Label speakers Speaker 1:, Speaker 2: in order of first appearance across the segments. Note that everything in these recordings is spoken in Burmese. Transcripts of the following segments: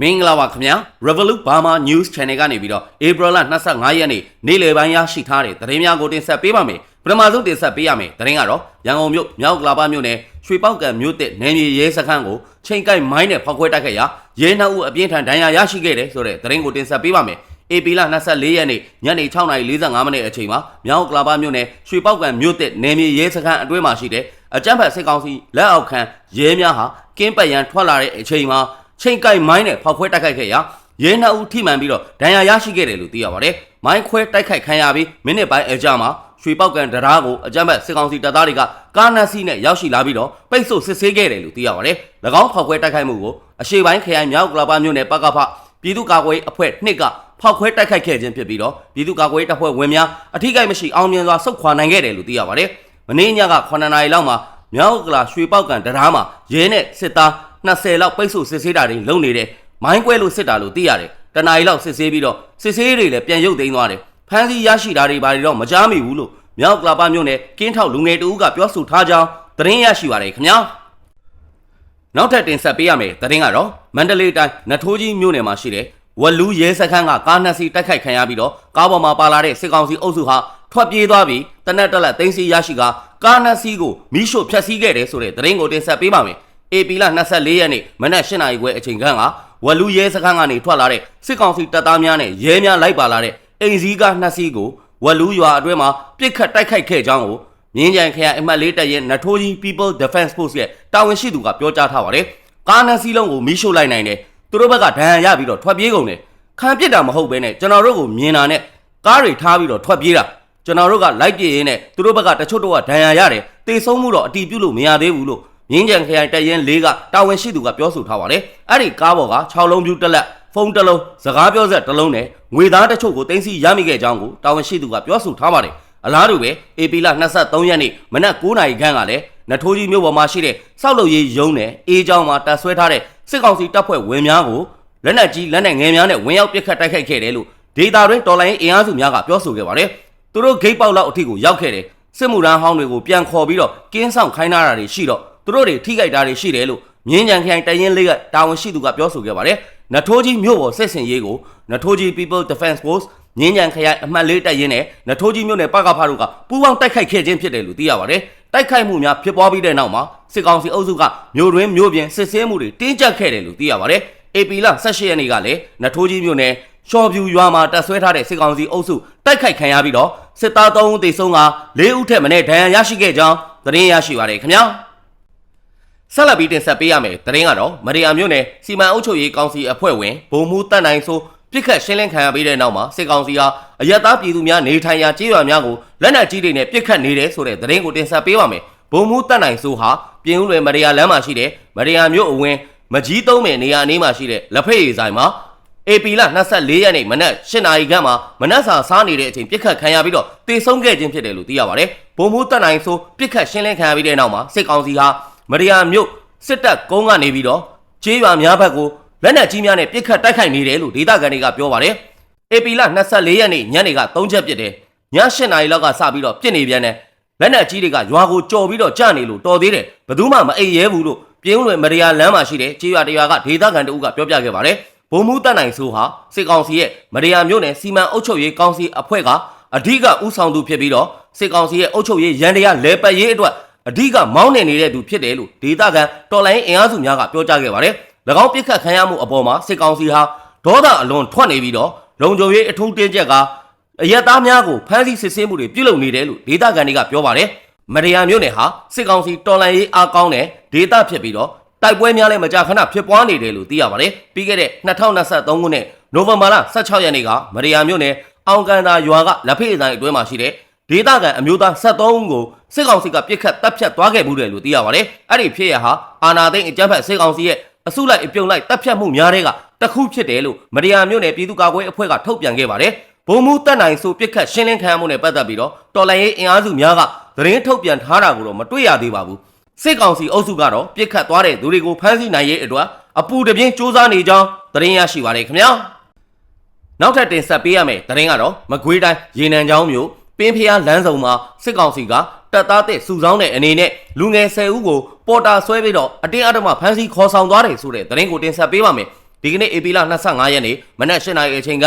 Speaker 1: မင်္ဂလာပါခင်ဗျာ Revolut Burma News Channel ကနေပြီးတော့ April လ25ရက်နေ့နေ့လယ်ပိုင်းရရှိထားတဲ့သတင်းများကိုတင်ဆက်ပေးပါမယ်ပထမဆုံးတင်ဆက်ပေးရမယ်သတင်းကတော့ရန်ကုန်မြို့မြောက်ကလာပမြို့နယ်ရွှေပောက်ကံမြို့တစ်နယ်မြေရဲစခန်းကိုချိန်ကိုက်မိုင်းနဲ့ဖောက်ခွဲတိုက်ခဲ့ရာရဲနှောက်ဦးအပြင်းထန်ဒဏ်ရာရရှိခဲ့တယ်ဆိုတဲ့သတင်းကိုတင်ဆက်ပေးပါမယ် AP လ24ရက်နေ့ညနေ6:45မိနစ်အချိန်မှာမြောက်ကလာပမြို့နယ်ရွှေပောက်ကံမြို့တစ်နယ်မြေရဲစခန်းအတွင်းမှာရှိတဲ့အကြမ်းဖက်စစ်ကောင်စီလက်အောက်ခံရဲများဟာကင်းပတ်ရန်ထွက်လာတဲ့အချိန်မှာ ချိန်ကိုက်မိုင်းနဲ့ဖောက်ခွဲတိုက်ခိုက်ခဲ့ရာရဲနှစ်ဦးထိမှန်ပြီးတော့ဒဏ်ရာရရှိခဲ့တယ်လို့သိရပါတယ်။မိုင်းခွဲတိုက်ခိုက်ခံရပြီးမိနစ်ပိုင်းအကြာမှာရွှေပောက်ကန်တရားကိုအကြမ်းဖက်စစ်ကောင်စီတပ်သားတွေကကားနက်စီးနဲ့ရောက်ရှိလာပြီးတော့ပိတ်ဆို့စစ်ဆေးခဲ့တယ်လို့သိရပါတယ်။၎င်းဖောက်ခွဲတိုက်ခိုက်မှုကိုအရှေ့ပိုင်းခရိုင်မြောက်ကလာပါမြို့နယ်ပကဖပြည်သူ့ကာကွယ်ရေးအဖွဲ့နှစ်ကဖောက်ခွဲတိုက်ခိုက်ခဲ့ခြင်းဖြစ်ပြီးတော့ပြည်သူ့ကာကွယ်ရေးတပ်ဖွဲ့ဝင်များအထိကိမရှိအောင်မြင်စွာဆုတ်ခွာနိုင်ခဲ့တယ်လို့သိရပါတယ်။မနေ့ညက9နာရီလောက်မှာမြောက်ကလာရွှေပောက်ကန်တရားမှာရဲနဲ့စစ်သား 20လောက်ပိတ်ဆို့စစ်ဆေးတာတွေလုပ်နေတယ်မိုင်းကွဲလို့စစ်တာလို့သိရတယ်တနားရီလောက်စစ်ဆေးပြီးတော့စစ်ဆေးတွေလည်းပြန်ရုပ်သိမ်းသွားတယ်ဖမ်းဆီးရရှိတာတွေဘာတွေတော့မကြားမိဘူးလို့မြောက်ကလာပမြို့နယ်ကင်းထောက်လူငယ်တဦးကပြောဆိုထားကြောင်းသတင်းရရှိပါတယ်ခင်ဗျာနောက်ထပ်တင်ဆက်ပေးရမယ်သတင်းကတော့မန္တလေးတိုင်းနထိုးကြီးမြို့နယ်မှာရှိတဲ့ဝလူရဲစခန်းကကားနှစ်စီးတိုက်ခိုက်ခံရပြီးတော့ကားပေါ်မှာပါလာတဲ့စစ်ကောင်စီအုပ်စုဟာထွက်ပြေးသွားပြီးတနက်တက်လက်တင်းစီရရှိကကားနှစ်စီးကိုမိရှို့ဖျက်ဆီးခဲ့တယ်ဆိုတဲ့သတင်းကိုတင်ဆက်ပေးပါမယ် AP လ24ရက်နေ့မနက်8နာရီခွဲအချိန်ခန့်ကဝလူရဲစခန်းကနေထွက်လာတဲ့စစ်ကောင်စီတပ်သားများနဲ့ရဲများလိုက်ပါလာတဲ့အိမ်စည်းကားနှစ်စီးကိုဝလူရွာအတွင်းမှာပြစ်ခတ်တိုက်ခိုက်ခဲ့ကြောင်းကိုမြင်းကြံခရိုင်အမှတ်၄တပ်ရဲ့နထိုးကြီး People Defense Force ရဲ့တာဝန်ရှိသူကပြောကြားထားပါတယ်။ကားနှစ်စီးလုံးကိုမီးရှို့လိုက်နိုင်တယ်။သူတို့ဘက်ကဒဏ်ရာရပြီးတော့ထွက်ပြေးကုန်တယ်။ခံပစ်တာမဟုတ်ဘဲနဲ့ကျွန်တော်တို့ကိုမြင်တာနဲ့ကားတွေထားပြီးတော့ထွက်ပြေးတာ။ကျွန်တော်တို့ကလိုက်ပြည့်ရင်းနဲ့သူတို့ဘက်ကတချို့တော့ဒဏ်ရာရတယ်။တေဆုံးမှုတော့အတီးပြုတ်လို့မရသေးဘူးလို့ မြင်းကြံခရိုင်တပ်ရင်း၄ကတာဝန်ရှိသူကပြောဆိုထားပါတယ်။အဲ့ဒီကားပေါ်က6လုံးပြူတက်လက်ဖုန်းတစ်လုံးစကားပြောဆက်တစ်လုံးနဲ့ငွေသားတချို့ကိုတင်စီရမိခဲ့ကြောင်းကိုတာဝန်ရှိသူကပြောဆိုထားပါတယ်။အလားတူပဲ AP လ23ရက်နေ့မနက်9:00နာရီခန့်ကလည်းနထိုးကြီးမြို့ပေါ်မှာရှိတဲ့စောက်လုပ်ရေးရုံးနဲ့အေးချောင်းမှာတပ်ဆွဲထားတဲ့စစ်ကောင်စီတပ်ဖွဲ့ဝင်များကိုလက်နက်ကြီးလက်နက်ငယ်များနဲ့ဝင်ရောက်ပစ်ခတ်တိုက်ခိုက်ခဲ့တယ်လို့ဒေတာတွင်တော်လိုင်းအင်အားစုများကပြောဆိုခဲ့ပါတယ်။သူတို့ဂိတ်ပေါက်လောက်အထိကိုရောက်ခဲ့တယ်။စစ်မှုရန်ဟောင်းတွေကိုပြန်ခေါ်ပြီးတော့ကင်းဆောင်ခိုင်းထားတာတွေရှိတော့ သူတို့တွေထိခိုက်တာတွေရှိတယ်လို့မြင်းကြံခရိုင်တရင်လေးကတာဝန်ရှိသူကပြောဆိုခဲ့ပါတယ်။နထိုးကြီးမြို့ပေါ်စစ်စင်ရေးကိုနထိုးကြီး People Defense Force မြင်းကြံခရိုင်အမှတ်လေးတပ်ရင်းနဲ့နထိုးကြီးမြို့နယ်ပကဖားတို့ကပူးပေါင်းတိုက်ခိုက်ခဲ့ခြင်းဖြစ်တယ်လို့သိရပါတယ်။တိုက်ခိုက်မှုများဖြစ်ပွားပြီးတဲ့နောက်မှာစစ်ကောင်စီအုပ်စုကမြို့တွင်းမြို့ပြင်စစ်ဆေးမှုတွေတင်းကျပ်ခဲ့တယ်လို့သိရပါတယ်။ AP လ18ရက်နေ့ကလည်းနထိုးကြီးမြို့နယ်ရှော့ဖြူရွာမှာတပ်ဆွဲထားတဲ့စစ်ကောင်စီအုပ်စုတိုက်ခိုက်ခံရပြီးတော့စစ်သား3ဦးသေဆုံးက4ဦးထက်မနည်းဒဏ်ရာရရှိခဲ့ကြောင်းသတင်းရရှိပါတယ်ခင်ဗျာ ဆက်လက်ပြီးတင်ဆက်ပေးရမယ်သတင်းကတော့မရီယာမြို့နယ်စီမံအုပ်ချုပ်ရေးကောင်စီအဖွဲ့ဝင်ဗိုလ်မှူးတက်နိုင်ဆိုပြစ်ခတ်ရှင်းလင်းခံရပြီးတဲ့နောက်မှာစစ်ကောင်စီဟာအယက်သားပြည်သူများနေထိုင်ရာကျေးရွာများကိုလက်နက်ကြီးတွေနဲ့ပြစ်ခတ်နေတယ်ဆိုတဲ့သတင်းကိုတင်ဆက်ပေးပါမယ်ဗိုလ်မှူးတက်နိုင်ဆိုဟာပြင်ဦးလွယ်မရီယာလမ်းမှာရှိတဲ့မရီယာမြို့အဝင်မကြီးသုံးမယ်နေရာအနီးမှာရှိတဲ့လက်ဖက်ရည်ဆိုင်မှာ AP လ24ရက်နေ့မနက်8နာရီခန့်မှာမနက်စာစားနေတဲ့အချိန်ပြစ်ခတ်ခံရပြီးတော့တေဆုံးခဲ့ခြင်းဖြစ်တယ်လို့သိရပါတယ်။ဗိုလ်မှူးတက်နိုင်ဆိုပြစ်ခတ်ရှင်းလင်းခံရပြီးတဲ့နောက်မှာစစ်ကောင်စီဟာ မရီယာမြို့စစ်တပ်ကုန်းကနေပြီးတော့ကျေးရွာများဘက်ကိုလက်နက်ကြီးများနဲ့ပြစ်ခတ်တိုက်ခိုက်နေတယ်လို့ဒေသခံတွေကပြောပါတယ်။ AP လ24ရက်နေ့ညနေက3ချက်ပြစ်တယ်။ည8နာရီလောက်ကစပြီးတော့ပြစ်နေပြန်တယ်။လက်နက်ကြီးတွေကရွာကိုကြော်ပြီးတော့ကြနေလို့တော်သေးတယ်။ဘယ်သူမှမအိပ်ရဲဘူးလို့ပြင်းဦးလွယ်မရီယာလမ်းမှာရှိတဲ့ကျေးရွာတရွာကဒေသခံတအုပ်ကပြောပြခဲ့ပါတယ်။ဗိုလ်မှူးတက်နိုင်ဆိုဟာစစ်ကောင်စီရဲ့မရယာမြို့နယ်စီမံအုပ်ချုပ်ရေးကောင်စီအဖွဲ့ကအဓိကဥဆောင်သူဖြစ်ပြီးတော့စစ်ကောင်စီရဲ့အုပ်ချုပ်ရေးရန်တရားလဲပတ်ရေးအတွက် အဓိကမောင်းနေနေတဲ့သူဖြစ်တယ်လို့ဒေသခံတော်လိုင်းအင်အားစုများကပြောကြားခဲ့ပါတယ်။၎င်းပြစ်ခတ်ခံရမှုအပေါ်မှာစစ်ကောင်စီဟာဒေါသအလွန်ထွက်နေပြီးတော့လုံခြုံရေးအထူးတင်းကျပ်ကအရက်သားများကိုဖမ်းဆီးစစ်ဆေးမှုတွေပြုလုပ်နေတယ်လို့ဒေသခံတွေကပြောပါတယ်။မရယာမြို့နယ်ဟာစစ်ကောင်စီတော်လိုင်းရေးအားကောင်းတဲ့ဒေသဖြစ်ပြီးတော့တိုက်ပွဲများလည်းမကြာခဏဖြစ်ပွားနေတယ်လို့သိရပါတယ်။ပြီးခဲ့တဲ့2023ခုနှစ်နိုဝင်ဘာလ16ရက်နေ့ကမရီယာမြို့နယ်အောင်ကန်သာရွာကလက်ဖေးဆိုင်အတွင်းမှာရှိတဲ့ ဒေသခံအမျိုးသား73ဦးကိုစစ်ကောင်စီကပြစ်ခတ်တပ်ဖြတ်သွားခဲ့မှုတယ်လို့သိရပါတယ်။အဲ့ဒီဖြစ်ရဟာအာနာသိန်းအကြမ်းဖက်စစ်ကောင်စီရဲ့အစုလိုက်အပြုံလိုက်တပ်ဖြတ်မှုများတဲ့ကတခုဖြစ်တယ်လို့မရီယာမြို့နယ်ပြည်သူ့ကာကွယ်အဖွဲ့ကထုတ်ပြန်ခဲ့ပါတယ်။ဗိုလ်မှူးတက်နိုင်ဆိုပြစ်ခတ်ရှင်းလင်းခံရမှုနဲ့ပတ်သက်ပြီးတော့တော်လိုင်းရေးအင်အားစုများကသတင်းထုတ်ပြန်ထားတာကိုတော့မတွေ့ရသေးပါဘူး။စစ်ကောင်စီအုပ်စုကတော့ပြစ်ခတ်သွားတဲ့သူတွေကိုဖမ်းဆီးနိုင်ရေးအတွက်အပူတပြင်းစ조사နေကြောင်းသတင်းရရှိပါတယ်ခင်ဗျာနောက်ထပ်တင်ဆက်ပေးရမယ့်သတင်းကတော့မကွေးတိုင်းရေနံချောင်းမြို့ ပင်းဖျားလမ်းစုံမှာစစ်ကောင်စီကတပ်သားတဲ့စုဆောင်းတဲ့အနေနဲ့လူငယ်10ဦးကိုပေါ်တာဆွဲပြီးတော့အတင်းအဓမ္မဖမ်းဆီးခေါ်ဆောင်သွားတယ်ဆိုတဲ့သတင်းကိုတင်ဆက်ပေးပါမယ်ဒီကနေ့ဧပြီလ25ရက်နေ့မနက်၈နာရီအချိန်က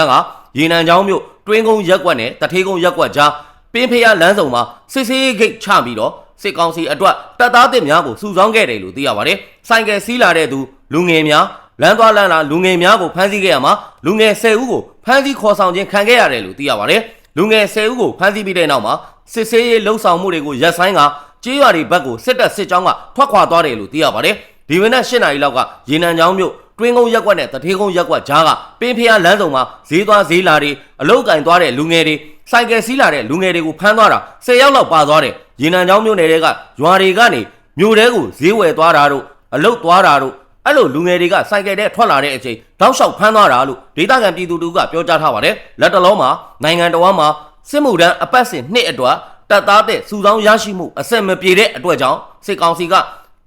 Speaker 1: ရေနံချောင်းမြို့တွင်းကုန်းရက်ကွက်နဲ့တထေးကုန်းရက်ကွက်ကြားပင်းဖျားလမ်းဆောင်မှာစစ်စေးဂိတ်ချပြီးတော့စစ်ကောင်စီအတွက်တပ်သားတစ်များကိုစုဆောင်းခဲ့တယ်လို့သိရပါတယ်။ဆိုင်ကယ်စီးလာတဲ့သူလူငယ်များလမ်းသွားလမ်းလာလူငယ်များကိုဖမ်းဆီးခဲ့ရမှာလူငယ်10ဦးကိုဖမ်းဆီးခေါ်ဆောင်ခြင်းခံခဲ့ရတယ်လို့သိရပါတယ်။ လူငယ်10ဦးကိုဖမ်းဆီးပြီးတဲ့နောက်မှာစစ်ဆေးရေးလှုပ်ဆောင်မှုတွေကိုရပ်ဆိုင်းကကြေးရွာတွေဘက်ကိုစစ်တပ်စစ်ကြောင်းကထွက်ခွာသွားတယ်လို့သိရပါတယ်။ဒီမနက်၈နာရီလောက်ကရေနံချောင်းမြို့တွင်းကုန်းရက်ကွက်နဲ့တထေးကုန်းရက်ကွက်ကြားကပင်းဖျားလမ်းဆောင်မှာဈေးသွားဈေးလာတွေအလုတ်ကင်သွားတဲ့လူငယ်တွေဆိုင်ကယ်စီးလာတဲ့လူငယ်တွေကိုဖမ်းသွားတာ10ယောက်လောက်ပါသွားတယ်ရေနံချောင်းမြို့နယ်တွေကရွာတွေကနေမြို့တဲကိုဈေးဝယ်သွားတာတို့အလုတ်သွားတာတို့ အဲ့လိုလူငယ်တွေကစိုက်ကယ်တဲ့ထွက်လာတဲ့အချိန်တောက်လျှောက်ဖမ်းသွားတာလို့ဒေသခံပြည်သူတို့ကပြောကြားထားပါတယ်လက်တလုံးမှာနိုင်ငံတော်မှာစစ်မှုထမ်းအပတ်စဉ်နှစ်အတွက်တပ်သားတဲ့စုဆောင်းရရှိမှုအဆက်မပြေတဲ့အတွက်ကြောင့်စစ်ကောင်စီက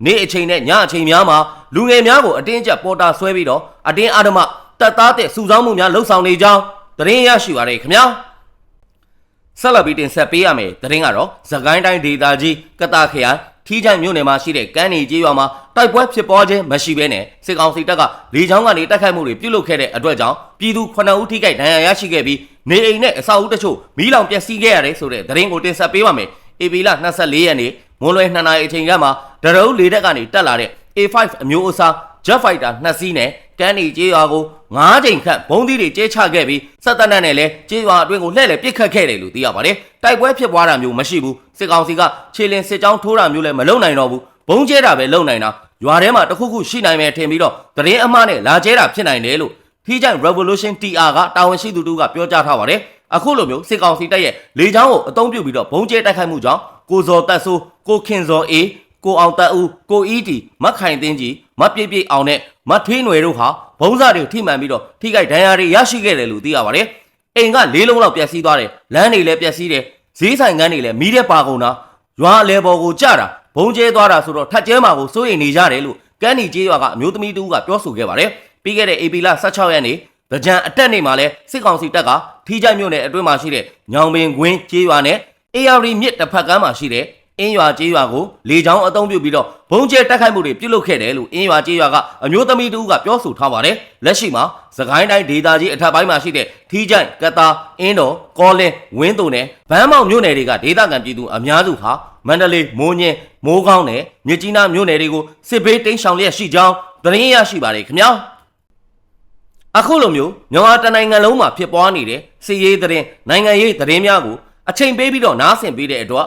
Speaker 1: နေ့အချိန်နဲ့ညအချိန်များမှာလူငယ်များကိုအတင်းကျပ်ပေါ်တာဆွဲပြီးတော့အတင်းအဓမ္မတပ်သားတဲ့စုဆောင်းမှုများလှုပ်ဆောင်နေကြောင်းသတင်းရရှိပါရခင်ဗျာဆက်လက်ပြီးတင်ဆက်ပေးရမယ်သတင်းကတော့သကိုင်းတိုင်းဒေသကြီးကတာခရိုင် ထီးချိုင်မြို့နယ်မှာရှိတဲ့ကမ်းနီကျေးရွာမှာတိုက်ပွဲဖြစ်ပွားခြင်းမရှိဘဲနဲ့စစ်ကောင်စီတပ်ကလေကြောင်းကနေတိုက်ခိုက်မှုတွေပြုလုပ်ခဲ့တဲ့အတွက်ကြောင့်ပြည်သူ9ဦးထိခိုက်ဒဏ်ရာရရှိခဲ့ပြီးနေအိမ်နဲ့အဆောက်အဦတချို့မီးလောင်ပျက်စီးခဲ့ရတယ်ဆိုတဲ့သတင်းကိုတင်ဆက်ပေးပါမယ်။ AB လ24ရက်နေ့မွန်လွယ်2နာရီအချိန်ကမှဒရုန်းလေတပ်ကနေတက်လာတဲ့ A5 အမျိုးအစား Jet Fighter 2စီးနဲ့ကမ်းနီကျေးရွာကို 9ချိန်ခန့်ဘုံသီးတွေကျဲချခဲ့ပြီးစက်တပ်နဲ့လည်းကျေးရွာအတွင်းကိုလှည့်လည်ပစ်ခတ်ခဲ့တယ်လို့သိရပါတယ်။တိုက်ပွဲဖြစ်ပွားတာမျိုးမရှိဘူး။စစ်ကောင်စီကခြေလင်စစ်ကြောင်းထိုးတာမျိုးလည်းမလုပ်နိုင်တော့ဘူး။ဘုံကျဲတာပဲလုပ်နိုင်တာ။ရွာထဲမှာတခုခုရှိနိုင်မယ်ထင်ပြီးတော့တရင်အမှားနဲ့လာကျဲတာဖြစ်နိုင်တယ်လို့ထီးချိုင် Revolution TR ကတာဝန်ရှိသူတို့ကပြောကြားထားပါတယ်။အခုလိုမျိုးစစ်ကောင်စီတပ်ရဲ့လေကြောင်းကိုအုံပြုပြီးတော့ဘုံကျဲတိုက်ခိုက်မှုကြောင့်ကိုဇော်တက်ဆိုးကိုခင်ဇော်အေးကိုအောင်တက်ဦးကိုအီတီမတ်ခိုင်သိန်းကြီးမတ်ပြည့်ပြည့်အောင်နဲ့မတ်ထွေးຫນွယ်တို့ဟာ ဘုံစားတွေထိမှန်ပြီးတော့ထိခိုက်ဒဏ်ရာတွေရရှိခဲ့တယ်လို့သိရပါတယ်။အိမ်ကလေးလုံးလောက်ပျက်စီးသွားတယ်လမ်းတွေလည်းပျက်စီးတယ်ဈေးဆိုင်ကန်းတွေလည်းမီးတဲ့ပါကုန်တာရွာအလဲပေါ်ကိုကြတာဘုံကျဲသွားတာဆိုတော့ထက်ကျဲမှာကိုစိုးရိမ်နေကြတယ်လို့ကန်းနီကျေးရွာကအမျိုးသမီးတူကပြောဆိုခဲ့ပါတယ်။ပြီးခဲ့တဲ့ AP လ16ရက်နေ့ဗကြံအတက်နေမှာလဲစစ်ကောင်စီတပ်ကထီးချိုင်မြို့နယ်အတွင်းမှာရှိတဲ့ညောင်ပင်ကွင်းကျေးရွာနဲ့ AR မြစ်တစ်ဖက်ကမ်းမှာရှိတဲ့ အင်းရွာကျေးရွာကိုလေကြောင်းအုံပြုပြီးတော့ဘုံကျဲတက်ခိုက်မှုတွေပြုလုပ်ခဲ့တယ်လို့အင်းရွာကျေးရွာကအမျိုးသမီးတူကပြောဆိုထားပါတယ်လက်ရှိမှာသခိုင်းတိုင်းဒေသကြီးအထက်ပိုင်းမှာရှိတဲ့ထီးချိုင်ကတာအင်းတော်ကောလင်းဝင်းတုံနဲ့ဗန်းမောင်မြို့နယ်တွေကဒေသခံပြည်သူအများစုဟာမန္တလေးမိုးညင်းမိုးကောင်းနဲ့မြစ်ကြီးနားမြို့နယ်တွေကိုစစ်ဘေးတိမ်းရှောင်လျက်ရှိကြောင်းသတင်းရရှိပါတယ်ခင်ဗျာအခုလိုမျိုးမြန်မာတနိုင်ငံလုံးမှာဖြစ်ပွားနေတဲ့စီးရေးသတင်းနိုင်ငံရေးသတင်းများကိုအချိန်ပေးပြီးတော့နားဆင်ပေးတဲ့အတွက်